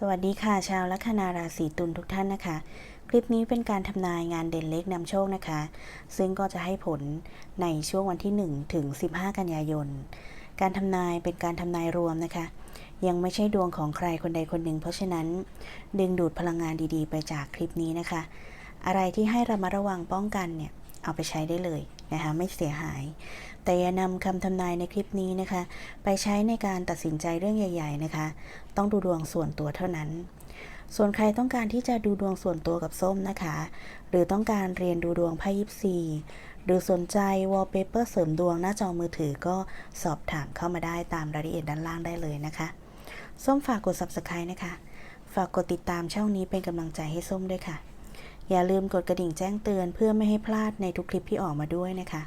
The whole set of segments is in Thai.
สวัสดีค่ะ ชาวลัคนาราศีตุลทุกท่านนะคะ คลิปนี้เป็นการทำนายงานเด่นเล็กนำโชคนะคะ ซึ่งก็จะให้ผลในช่วงวันที่ 1 ถึง 15 กันยายน การทำนายเป็นการทำนายรวมนะคะ ยังไม่ใช่ดวงของใครคนใดคนหนึ่ง เพราะฉะนั้น ดึงดูดพลังงานดีๆ ไปจากคลิปนี้นะคะ อะไรที่ให้ระมัดระวังป้องกันเนี่ย เอาไปใช้ได้เลย นะคะไม่เสียหาย แต่อย่านำคำทำนายในคลิปนี้นะคะ ไปใช้ในการตัดสินใจเรื่องใหญ่ ๆนะคะ ต้องดูดวงส่วนตัวเท่านั้น ส่วนใครต้องการที่จะดูดวงส่วนตัวกับส้มนะคะ หรือต้องการเรียนดูดวงไพ่ยิปซีหรือสนใจวอลเปเปอร์เสริมดวงหน้าจอมือถือก็สอบถามเข้ามาได้ตามรายละเอียดด้านล่างได้เลยนะคะส้มฝากกด subscribe นะคะ ฝากกดติดตามช่องนี้เป็นกำลังใจให้ส้มด้วยค่ะ อย่าลืมกดกระดิ่งแจ้งเตือนเพื่อไม่ให้พลาดในทุกคลิปที่ออกมาด้วยนะคะ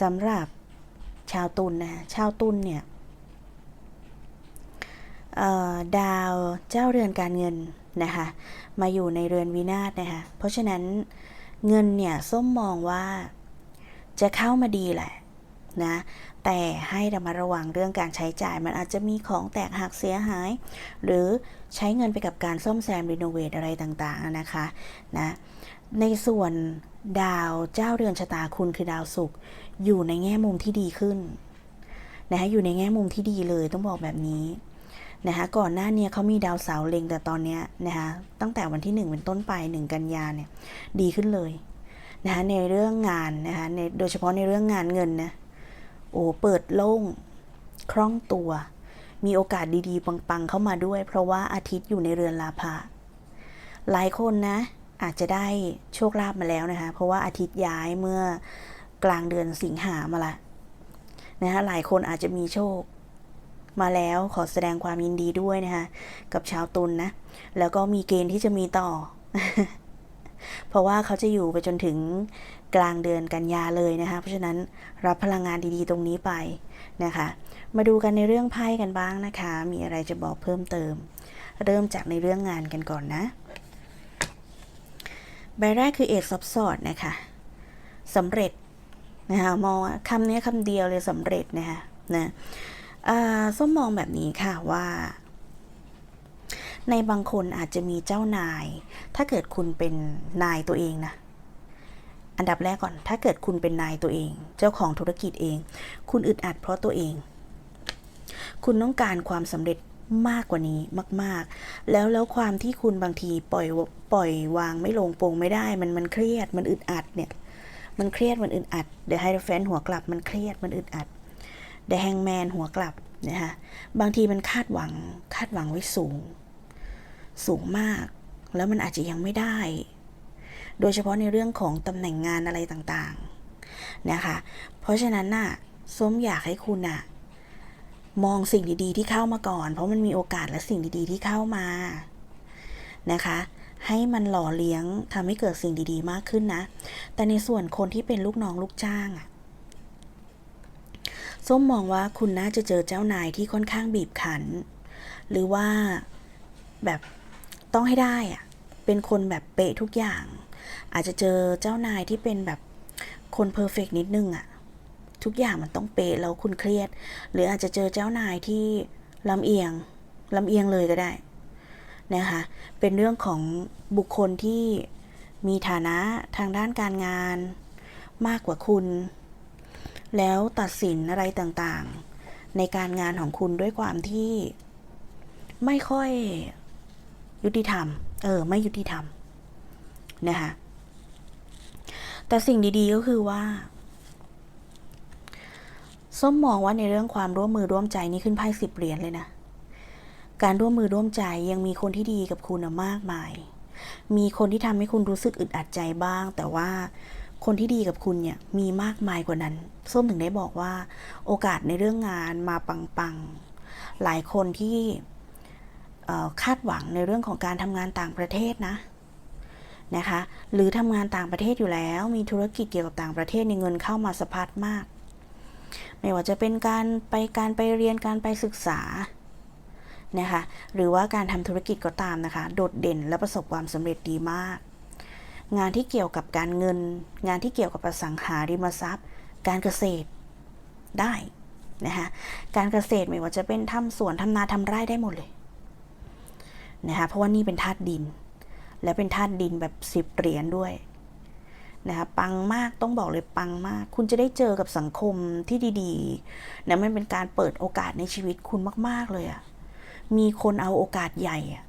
สำหรับชาวตุลนนะชาวตุลเนี่ยดาวเจ้าเรือนการเงินนะคะมาอยู่ในเรือนวินาศนะคะเพราะฉะนั้นเงินเนี่ยส้มมองว่าจะเข้ามาดีแหละ นะแต่ให้ระมัดระวังเรื่องการใช้จ่ายมันอาจจะมีของแตกหักเสียหาย หรือใช้เงินไปกับการซ่อมแซมรีโนเวทอะไรต่างๆนะคะนะในส่วนดาวเจ้าเรือนชะตาคุณคือดาวศุกร์อยู่ในแง่มุมที่ดีขึ้นนะคะอยู่ในแง่มุมที่ดีเลยต้องบอกแบบนี้นะคะก่อนหน้าเนี้เขามีดาวเสาร์เล็งแต่ตอนนี้นะคะตั้งแต่วันที่ 1 เป็นต้นไป 1 กันยาเนี่ยดีขึ้นเลยนะคะในเรื่องงานนะคะในโดยเฉพาะในเรื่องงานเงินนะ อ้เปิดโล่งคล่องตัว มีโอกาสดีๆ ปังๆ เข้ามาด้วย เพราะว่าอาทิตย์อยู่ในเรือนลาภะหลายคนนะ อาจจะได้โชคลาภมาแล้วนะคะ เพราะว่าอาทิตย์ย้ายเมื่อกลางเดือนสิงหามาละนะคะหลายคนอาจจะมีโชคมาแล้วขอแสดงความยินดีด้วยนะคะ กับชาวตุลนนะ แล้วก็มีเกณฑ์ที่จะมีต่อ เพราะว่าเขาจะอยู่ไปจนถึง กลางเดือนกันยาเลยนะคะเพราะฉะนั้นรับพลังงานดีๆตรงนี้ไปนะคะ มาดูกันในเรื่องไพ่กันบ้างนะคะ มีอะไรจะบอกเพิ่มเติม เริ่มจากในเรื่องงานกันก่อนนะ ใบแรกคือเอกซับสอดนะคะสำเร็จนะคะมองคำนี้คำเดียวเลยสำเร็จนะคะนะส้มมองแบบนี้ค่ะว่า ในบางคนอาจจะมีเจ้านาย ถ้าเกิดคุณเป็นนายตัวเองนะ อันดับแรกก่อน ถ้าเกิดคุณเป็นนายตัวเอง เจ้าของธุรกิจเอง คุณอึดอัดเพราะตัวเอง คุณต้องการความสำเร็จมากกว่านี้มาก ๆ แล้วแล้วความที่คุณบางทีปล่อยปล่อยวางไม่ลงโปรงไม่ได้ มันมันเครียด มันอึดอัดเนี่ย มันเครียด มันอึดอัด เดี๋ยวให้แฟนหัวกลับ มันเครียด มันอึดอัด เดอะแฮงแมนหัวกลับนะคะบางทีมันคาดหวัง คาดหวังไว้สูง สูงมาก แล้วมันอาจจะยังไม่ได้ โดยเฉพาะในเรื่องของตำแหน่งงานอะไรต่างๆนะคะ เพราะฉะนั้นน่ะส้มอยากให้คุณน่ะมองสิ่งดีๆ ที่เข้ามาก่อน เพราะมันมีโอกาสและสิ่งดีๆ ที่เข้ามานะคะ ให้มันหล่อเลี้ยงทำให้เกิดสิ่งดีๆ มากขึ้นนะ แต่ในส่วนคนที่เป็นลูกน้องลูกจ้างอะส้มมองว่าคุณน่าจะเจอเจ้านายที่ค่อนข้างบีบขัน หรือว่าแบบต้องให้ได้อะเป็นคนแบบเป๊ะทุกอย่าง อาจจะเจอเจ้านายที่เป็นแบบคนเพอร์เฟกนิดนึงอะทุกอย่างมันต้องเป๊ะแล้วคุณเครียด หรืออาจจะเจอเจ้านายที่ลำเอียงลำเอียงเลยก็ได้นะคะเป็นเรื่องของบุคคลที่มีฐานะทางด้านการงานมากกว่าคุณ แล้วตัดสินอะไรต่างๆ ในการงานของคุณด้วยความที่ไม่ค่อยยุติธรรม เออ ไม่ยุติธรรม นะคะแต่สิ่งดีๆก็คือว่าส้มมองว่าในเรื่องความร่วมมือร่วมใจนี่ขึ้นไพ่สิบเหรียญเลยนะ การร่วมมือร่วมใจยังมีคนที่ดีกับคุณอะมากมาย มีคนที่ทำให้คุณรู้สึกอึดอัดใจบ้าง แต่ว่าคนที่ดีกับคุณเนี่ยมีมากมายกว่านั้น ส้มถึงได้บอกว่า โอกาสในเรื่องงานมาปังๆ หลายคนที่คาดหวังในเรื่องของการทำงานต่างประเทศนะ นะคะ หรือทำงานต่างประเทศอยู่แล้ว มีธุรกิจเกี่ยวกับต่างประเทศในเงินเข้ามาสะพัดมาก ไม่ว่าจะเป็นการไปการไปเรียนการไปศึกษานะคะหรือว่าการทำธุรกิจก็ตามนะคะ โดดเด่นและประสบความสำเร็จดีมาก งานที่เกี่ยวกับการเงิน งานที่เกี่ยวกับอสังหาริมทรัพย์ การเกษตรได้นะคะการเกษตรไม่ว่าจะเป็นทำสวนทำนาทำไร่ได้หมดเลยนะคะเพราะว่านี่เป็นธาตุดิน และเป็นธาตุดินแบบสิบเหรียญด้วยนะคะปังมากต้องบอกเลยปังมาก คุณจะได้เจอกับสังคมที่ดีๆนะมันเป็นการเปิดโอกาสในชีวิตคุณมาก ๆเลยอะมีคนเอาโอกาสใหญ่อะ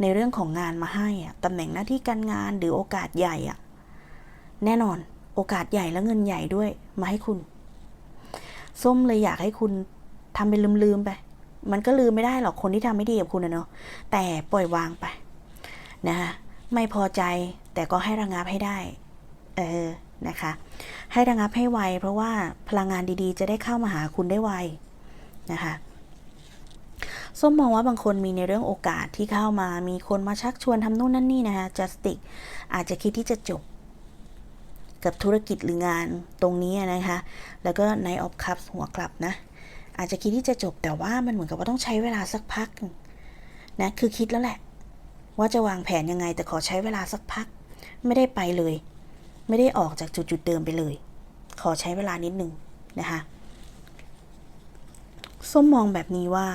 ในเรื่องของงานมาให้อะตำแหน่งหน้าที่การงานหรือโอกาสใหญ่อะแน่นอนโอกาสใหญ่และเงินใหญ่ด้วยมาให้คุณ ส้มเลยอยากให้คุณทำเป็นลืมๆไป มันก็ลืมไม่ได้หรอกคนที่ทำไม่ดีกับคุณนะเนาะแต่ปล่อยวางไป นะคะไม่พอใจแต่ก็ให้ระงับให้ได้ เออ นะคะ ให้ระงับให้ไว เพราะว่าพลังงานดีๆ จะได้เข้ามาหาคุณได้ไวนะคะ ส้มมองว่าบางคนมีในเรื่องโอกาสที่เข้ามา มีคนมาชักชวนทำนู่นนั่นนี่นะคะจัสติกอาจจะคิดที่จะจบ กับธุรกิจหรืองานตรงนี้นะคะ แล้วก็ในออฟคัพหัวกลับนะ อาจจะคิดที่จะจบแต่ว่ามันเหมือนกับว่าต้องใช้เวลาสักพักนะ คือคิดแล้วแหละ ว่าจะวางแผนยังไงแต่ขอใช้เวลาสักพัก ไม่ได้ไปเลย ไม่ได้ออกจากจุดจุดเดิมไปเลย ขอใช้เวลานิดหนึ่งนะคะส้มมองแบบนี้ว่า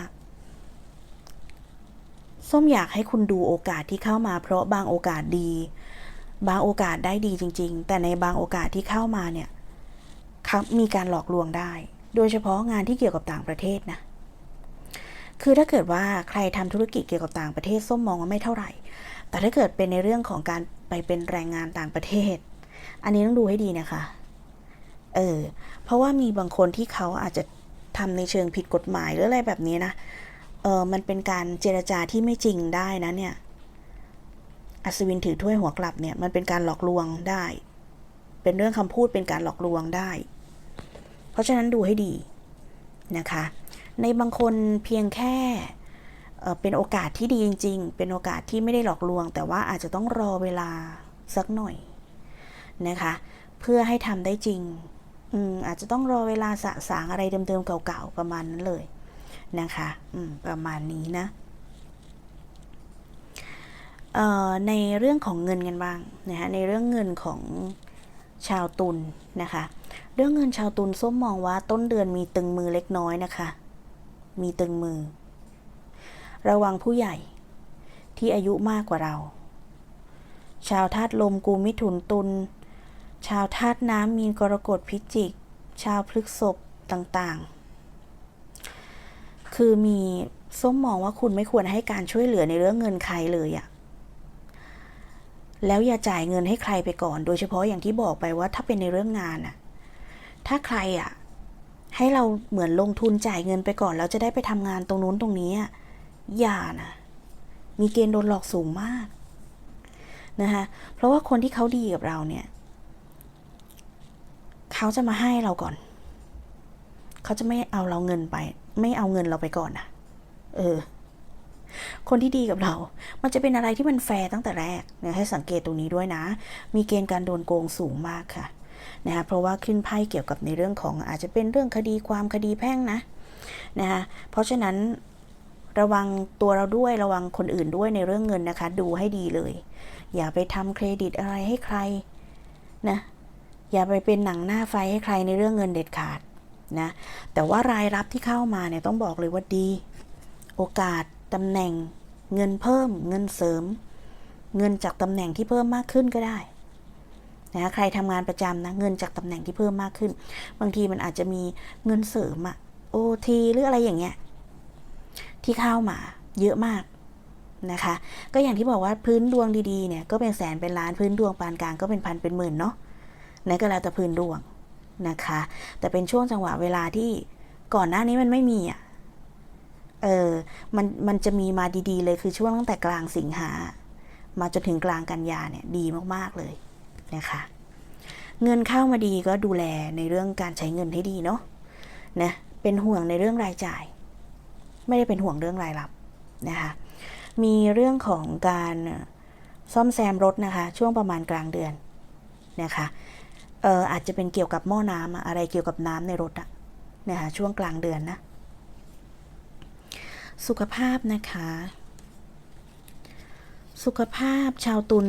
ส้มอยากให้คุณดูโอกาสที่เข้ามา เพราะบางโอกาสดี บางโอกาสได้ดีจริง ๆ แต่ในบางโอกาสที่เข้ามาเนี่ยมีการหลอกลวงได้ โดยเฉพาะงานที่เกี่ยวกับต่างประเทศนะ คือถ้าเกิดว่าใครทำธุรกิจเกี่ยวกับต่างประเทศส้มมองว่าไม่เท่าไหร่ แต่ถ้าเกิดเป็นในเรื่องของการไปเป็นแรงงานต่างประเทศ อันนี้ต้องดูให้ดีนะคะ เออ เพราะว่ามีบางคนที่เขาอาจจะทำในเชิงผิดกฎหมายหรืออะไรแบบนี้นะ เออมันเป็นการเจรจาที่ไม่จริงได้นะเนี่ย อัศวินถือถ้วยหัวกลับเนี่ย มันเป็นการหลอกลวงได้ เป็นเรื่องคำพูดเป็นการหลอกลวงได้ เพราะฉะนั้นดูให้ดีนะคะ ในบางคนเพียงแค่เป็นโอกาสที่ดีจริง ๆ เป็นโอกาสที่ไม่ได้หลอกลวง แต่ว่าอาจจะต้องรอเวลาสักหน่อยนะคะ เพื่อให้ทำได้จริงอืมอาจจะต้องรอเวลาสะสางอะไรเดิมๆเก่าๆประมาณนั้นเลยนะคะอืมประมาณนี้นะเอ่อในเรื่องของเงินกันบ้างนะคะในเรื่องเงินของชาวตุลนะคะ เรื่องเงินชาวตุลส้มมองว่าต้นเดือนมีตึงมือเล็กน้อยนะคะ มีตึงมือ ระวังผู้ใหญ่ที่อายุมากกว่าเรา ชาวธาตุลมกูมิถุนตุล ชาวธาตุน้ำมีนกรกฎพิจิก ชาวพฤกษบต่างๆ คือมีส้มมองว่าคุณไม่ควรให้การช่วยเหลือในเรื่องเงินใครเลยอะแล้วอย่าจ่ายเงินให้ใครไปก่อน โดยเฉพาะอย่างที่บอกไปว่าถ้าเป็นในเรื่องงานอะถ้าใครอะ ให้เราเหมือนลงทุนจ่ายเงินไปก่อน แล้วจะได้ไปทำงานตรงนู้นตรงนี้อย่านะมีเกณฑ์โดนหลอกสูงมากนะคะเพราะว่าคนที่เขาดีกับเราเนี่ยเขาจะมาให้เราก่อน เขาจะไม่เอาเราเงินไป ไม่เอาเงินเราไปก่อนนะเออ คนที่ดีกับเรา มันจะเป็นอะไรที่มันแฟร์ตั้งแต่แรกเนะให้สังเกตตรงนี้ด้วยนะ มีเกณฑ์การโดนโกงสูงมากค่ะ นะคะเพราะว่าขึ้นไพ่เกี่ยวกับในเรื่องของอาจจะเป็นเรื่องคดีความคดีแพ่งนะนะคะเพราะฉะนั้นระวังตัวเราด้วยระวังคนอื่นด้วยในเรื่องเงินนะคะ ดูให้ดีเลย อย่าไปทำเครดิตอะไรให้ใครนะอย่าไปเป็นหนังหน้าไฟให้ใครในเรื่องเงินเด็ดขาดนะแต่ว่ารายรับที่เข้ามาเนี่ยต้องบอกเลยว่าดี โอกาสตำแหน่ง เงินเพิ่ม เงินเสริม เงินจากตำแหน่งที่เพิ่มมากขึ้นก็ได้ นะใครทำงานประจำนะเงินจากตำแหน่งที่เพิ่มมากขึ้น บางทีมันอาจจะมีเงินเสริมอะโอทีหรืออะไรอย่างเงี้ยที่เข้ามาเยอะมากนะคะ ก็อย่างที่บอกว่าพื้นดวงดีๆเนี่ยก็เป็นแสนเป็นล้านพื้นดวงปานกลางก็เป็นพันเป็นหมื่นเนาะนั่นก็แล้วแต่พื้นดวงนะคะ แต่เป็นช่วงจังหวะเวลาที่ก่อนหน้านี้มันไม่มีอะเออมันมันจะมีมาดีๆเลยคือช่วงตั้งแต่กลางสิงหา มาจนถึงกลางกันยาเนี่ยดีมากๆเลย นะคะ เงินเข้ามาดีก็ดูแลในเรื่องการใช้เงินให้ดีเนาะนะเป็นห่วงในเรื่องรายจ่าย ไม่ได้เป็นห่วงเรื่องรายรับนะคะมีเรื่องของการซ่อมแซมรถนะคะ ช่วงประมาณกลางเดือนนะคะเอออาจจะเป็นเกี่ยวกับหม้อน้ำอะไรเกี่ยวกับน้ำในรถอะนะคะช่วงกลางเดือนนะ สุขภาพนะคะ สุขภาพชาวตุล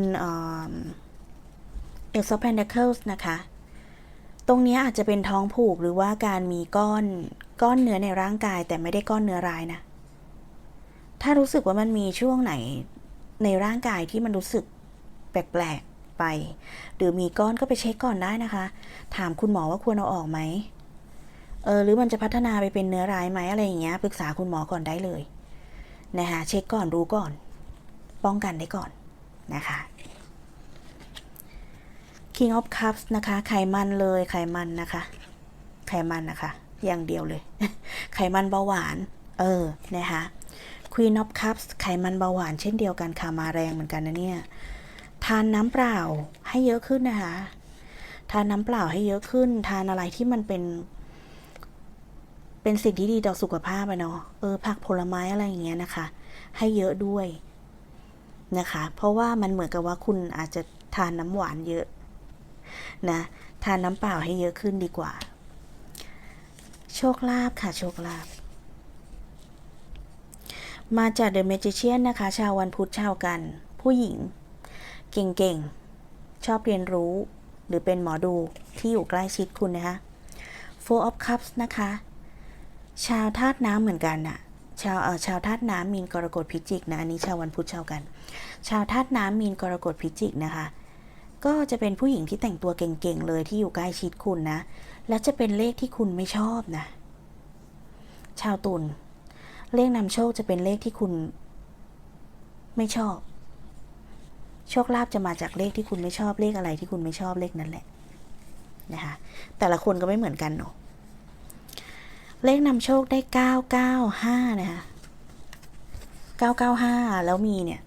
เอลซอแพนเดเคิลส์นะคะ ตรงนี้อาจจะเป็นท้องผูกหรือว่าการมีก้อนก้อนเนื้อในร่างกาย แต่ไม่ได้ก้อนเนื้อร้ายนะ ถ้ารู้สึกว่ามันมีช่วงไหนในร่างกายที่มันรู้สึกแปลกๆไป หรือมีก้อนก็ไปเช็คก่อนได้นะคะ ถามคุณหมอว่าควรเอาออกไหมเออหรือมันจะพัฒนาไปเป็นเนื้อร้ายไหมอะไรอย่างเงี้ยปรึกษาคุณหมอก่อนได้เลยนะคะเช็คก่อนรู้ก่อน ป้องกันได้ก่อนนะคะ King of Cups นะคะ ไขมันเลยไขมันนะคะ ไขมันนะคะ อย่างเดียวเลย ไขมันเบาหวาน เออ นะคะ Queen of Cups ไขมันเบาหวานเช่นเดียวกันค่ะ มาแรงเหมือนกันนะเนี่ย ทานน้ำเปล่าให้เยอะขึ้นนะคะ ทานน้ำเปล่าให้เยอะขึ้น ทานอะไรที่มันเป็น เป็นสิ่งที่ดีต่อสุขภาพอะเนาะ เออ ผักผลไม้อะไรอย่างเงี้ยนะคะ ให้เยอะด้วยนะคะ เพราะว่ามันเหมือนกับว่าคุณอาจจะทานน้ำหวานเยอะ นะทานน้ำเปล่าให้เยอะขึ้นดีกว่า โชคลาภค่ะ โชคลาภมาจาก The Magician นะคะ ชาววันพุธชาวกัน ผู้หญิง เก่งๆ ชอบเรียนรู้ หรือเป็นหมอดูที่อยู่ใกล้ชิดคุณนะคะ Four of Cups นะคะ ชาวธาตุน้ำเหมือนกันน่ะชาวเอ่อชาวธาตุน้ำมีนกรกฎพิจิกนะ อันนี้ชาววันพุธชาวกัน ชาวธาตุน้ำมีนกรกฎพิจิกนะคะ ก็จะเป็นผู้หญิงที่แต่งตัวเก่งๆเลยที่อยู่ใกล้ชิดคุณนะ และจะเป็นเลขที่คุณไม่ชอบนะ ชาวตุลเลขนำโชคจะเป็นเลขที่คุณไม่ชอบ โชคลาภจะมาจากเลขที่คุณไม่ชอบเลขอะไรที่คุณไม่ชอบเลขนั้นแหละนะคะแต่ละคนก็ไม่เหมือนกันเนาะเลขนำโชคได้เก้าเก้าห้านะคะเก้าเก้าห้าแล้วมีเนี่ย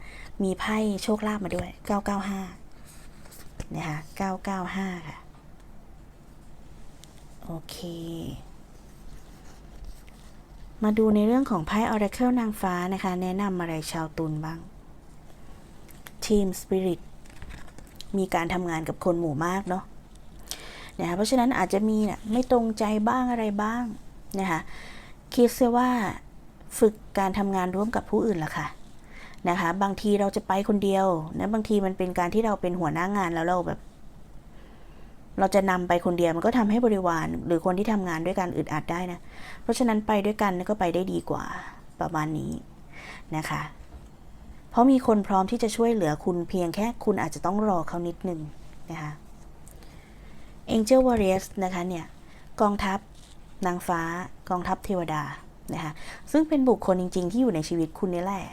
มีไพ่โชคลาภมาด้วยเก้าเก้าห้า นะคะเก้าเก้าห้าค่ะ โอเค มาดูในเรื่องของไพ่ Oracle นางฟ้านะคะ แนะนำอะไรชาวตุลบ้าง Team Spirit มีการทำงานกับคนหมู่มากเนาะนะคะเพราะฉะนั้นอาจจะมีเนี่ยไม่ตรงใจบ้างอะไรบ้างนะคะคิดเสียว่าฝึกการทำงานร่วมกับผู้อื่นล่ะค่ะ นะคะบางทีเราจะไปคนเดียวนะบางทีมันเป็นการที่เราเป็นหัวหน้างานแล้วเราแบบ เราจะนำไปคนเดียวมันก็ทำให้บริวาร หรือคนที่ทำงานด้วยกันอึดอัดได้นะ เพราะฉะนั้นไปด้วยกันก็ไปได้ดีกว่าประมาณนี้นะคะ เพราะมีคนพร้อมที่จะช่วยเหลือคุณเพียงแค่คุณอาจจะต้องรอเขานิดนึงนะคะ Angel Warriors นะคะเนี่ยกองทัพนางฟ้ากองทัพเทวดานะคะซึ่งเป็นบุคคลจริง ๆ ที่อยู่ในชีวิตคุณนี่แหละ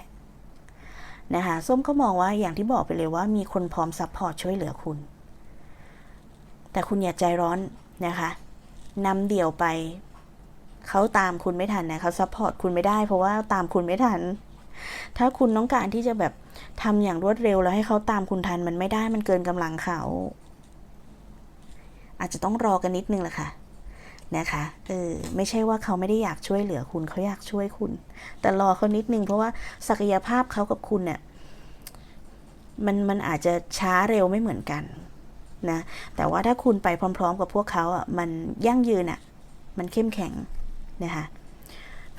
นะคะส้มก็มองว่าอย่างที่บอกไปเลยว่ามีคนพร้อมซัพพอร์ตช่วยเหลือคุณ แต่คุณอย่าใจร้อนนะคะนำเดี่ยวไปเขาตามคุณไม่ทันนะเขาซัพพอร์ตคุณไม่ได้ เพราะว่าตามคุณไม่ทัน ถ้าคุณต้องการที่จะแบบทำอย่างรวดเร็วแล้วให้เขาตามคุณทันมันไม่ได้มันเกินกำลังเขา อาจจะต้องรอกันนิดนึงแหละค่ะ นะคะเออไม่ใช่ว่าเขาไม่ได้อยากช่วยเหลือคุณเขาอยากช่วยคุณ แต่รอเขานิดนึงเพราะว่าศักยภาพเขากับคุณเนี่ยมันมันอาจจะช้าเร็วไม่เหมือนกันนะแต่ว่าถ้าคุณไปพร้อม ๆ กับพวกเขาอะมันยั่งยืนอะมันเข้มแข็งนะคะ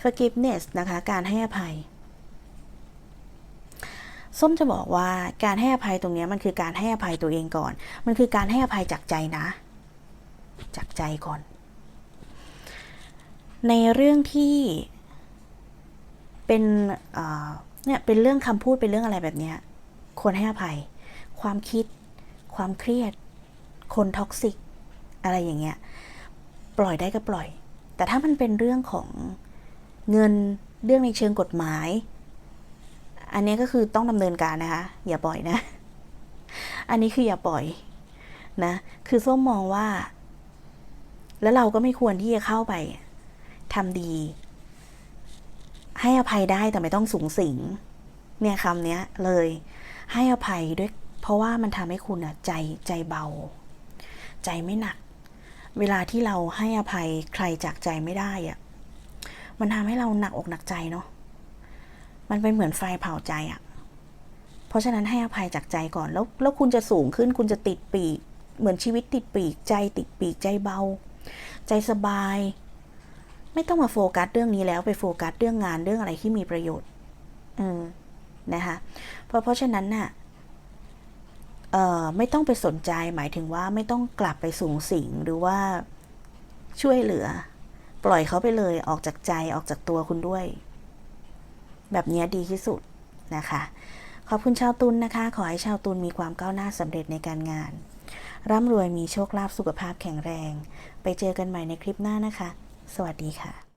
forgiveness นะคะการให้อภัย ส้มจะบอกว่าการให้อภัยตรงนี้มันคือการให้อภัยตัวเองก่อน มันคือการให้อภัยจากใจนะ จากใจก่อน ในเรื่องที่เป็นเนี่ยเป็นเรื่องคำพูดเป็นเรื่องอะไรแบบนี้ควรให้อภัย ความคิด ความเครียด คนท็อกซิก อะไรอย่างเงี้ย ปล่อยได้ก็ปล่อย แต่ถ้ามันเป็นเรื่องของเงินเรื่องในเชิงกฎหมาย อันนี้ก็คือต้องดำเนินการนะคะ อย่าปล่อยนะ อันนี้คืออย่าปล่อยนะ คือส้มมองว่า แล้วเราก็ไม่ควรที่จะเข้าไป ทำดี ให้อภัยได้แต่ไม่ต้องสูงสิง เนี่ยคำนี้เลย ให้อภัยด้วย เพราะว่ามันทำให้คุณอะใจใจเบา ใจไม่หนัก เวลาที่เราให้อภัยใครจากใจไม่ได้อะมันทำให้เราหนักอกหนักใจเนาะ มันเป็นเหมือนไฟเผาใจอะเพราะฉะนั้นให้อภัยจากใจก่อน แล้วแล้วคุณจะสูงขึ้น คุณจะติดปีก เหมือนชีวิตติดปีก ใจติดปีกใจเบา ใจสบาย ไม่ต้องมาโฟกัสเรื่องนี้แล้วไปโฟกัสเรื่องงานเรื่องอะไรที่มีประโยชน์ อืมนะคะเพราะเพราะฉะนั้นน่ะเอ่อไม่ต้องไปสนใจหมายถึงว่าไม่ต้องกลับไปสูงสิงหรือว่าช่วยเหลือ ปล่อยเขาไปเลยออกจากใจออกจากตัวคุณด้วย แบบเนี้ยดีที่สุดนะคะ ขอบคุณชาวตุลนะคะ ขอให้ชาวตุลมีความก้าวหน้าสำเร็จในการงาน ร่ำรวยมีโชคลาภสุขภาพแข็งแรง ไปเจอกันใหม่ในคลิปหน้านะคะ สวัสดีค่ะ